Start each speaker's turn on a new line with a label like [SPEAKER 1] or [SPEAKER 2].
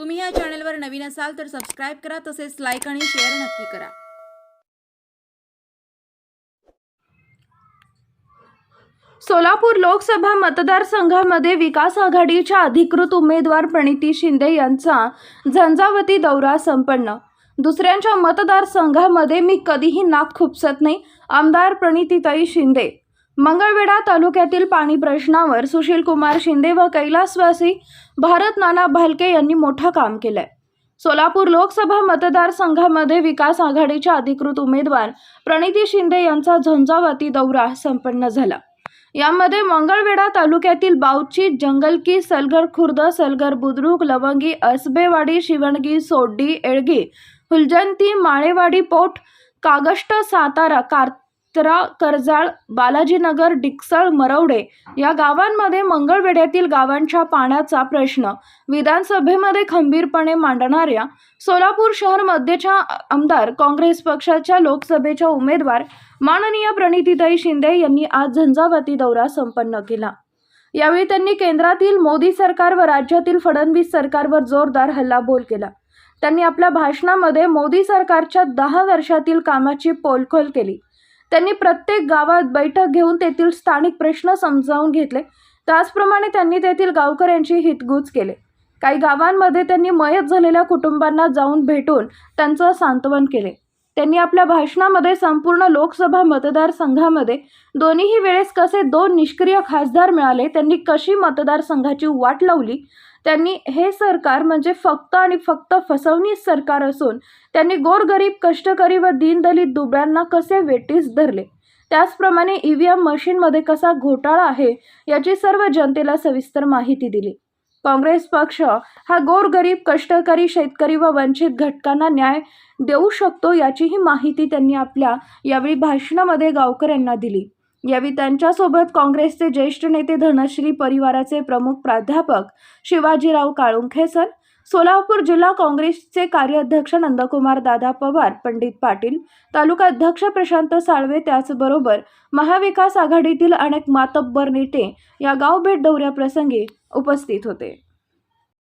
[SPEAKER 1] तुम्ही या चॅनलवर नवीन असाल तर सबस्क्राईब करा तसेच लाईक आणि शेअर नक्की करा.
[SPEAKER 2] सोलापूर लोकसभा मतदारसंघामध्ये विकास आघाडीच्या अधिकृत उमेदवार प्रणिती शिंदे यांचा झंझावती दौरा संपन्न. दुसऱ्यांच्या मतदारसंघामध्ये मी कधीही नाक खुपसत नाही आमदार प्रणितीताई शिंदे. मंगळवेढा तालुक्यातील पाणी प्रश्नावर सुशील कुमार शिंदे व कैलासवासी भारत नाना भालके यांनी मोठं काम केलंय. सोलापूर लोकसभा मतदारसंघामध्ये विकास आघाडीच्या अधिकृत उमेदवार प्रणिती शिंदे यांचा झंझावाती दौरा संपन्न झाला. यामध्ये मंगळवेढा तालुक्यातील बावची जंगलकी सलगर खुर्द सलगर बुद्रुक लवंगी असबेवाडी शिवणगी सोड्डी एळगी हुलजंती माळेवाडी पोट कागष्ट सातारा कारत्रा कर्जाळ बालाजीनगर डिकसळ मरवडे या गावांमध्ये मंगळवेढ्यातील गावांच्या पाण्याचा प्रश्न. विधानसभेमध्ये खंबीरपणे मांडणाऱ्या सोलापूर शहर मध्येच्या आमदार काँग्रेस पक्षाच्या लोकसभेच्या उमेदवार माननीय प्रणितीताई शिंदे यांनी आज झंझावती दौरा संपन्न केला. यावेळी त्यांनी केंद्रातील मोदी सरकार व राज्यातील फडणवीस सरकारवर जोरदार हल्लाबोल केला. त्यांनी आपल्या भाषणामध्ये मोदी सरकारच्या दहा वर्षातील कामाची पोलखोल केली. त्यांनी प्रत्येक गावात बैठक घेऊन तेथील स्थानिक प्रश्न समजावून घेतले. त्याचप्रमाणे त्यांनी तेथील गावकऱ्यांची हितगुज केले. काही गावांमध्ये त्यांनी मयत झालेल्या कुटुंबांना जाऊन भेटून त्यांचं सांत्वन केले. त्यांनी आपल्या भाषणामध्ये संपूर्ण लोकसभा मतदारसंघामध्ये दोन्हीही वेळेस कसे दोन निष्क्रिय खासदार मिळाले त्यांनी कशी मतदारसंघाची वाट लावली त्यांनी हे सरकार म्हणजे फक्त आणि फक्त फसवणी सरकार असून त्यांनी गोरगरीब कष्टकरी व दीनदलित दुबळ्यांना कसे वेटीस धरले? त्याचप्रमाणे ई व्ही एम मशीनमध्ये कसा घोटाळा आहे याची सर्व जनतेला सविस्तर माहिती दिली. काँग्रेस पक्ष हा गोरगरीब कष्टकरी शेतकरी व वंचित घटकांना न्याय देऊ शकतो याचीही माहिती त्यांनी आपल्या यावेळी भाषणामध्ये गावकऱ्यांना दिली. यावेळी त्यांच्यासोबत काँग्रेसचे ज्येष्ठ नेते धनश्री परिवाराचे प्रमुख प्राध्यापक शिवाजीराव काळुंखे सर सोलापूर जिल्हा काँग्रेसचे कार्याध्यक्ष नंदकुमार दादा पवार पंडित पाटील तालुका अध्यक्ष प्रशांत साळवे त्याचबरोबर महाविकास आघाडीतील अनेक मातब्बर नेते या गाव भेट दौऱ्याप्रसंगी उपस्थित होते.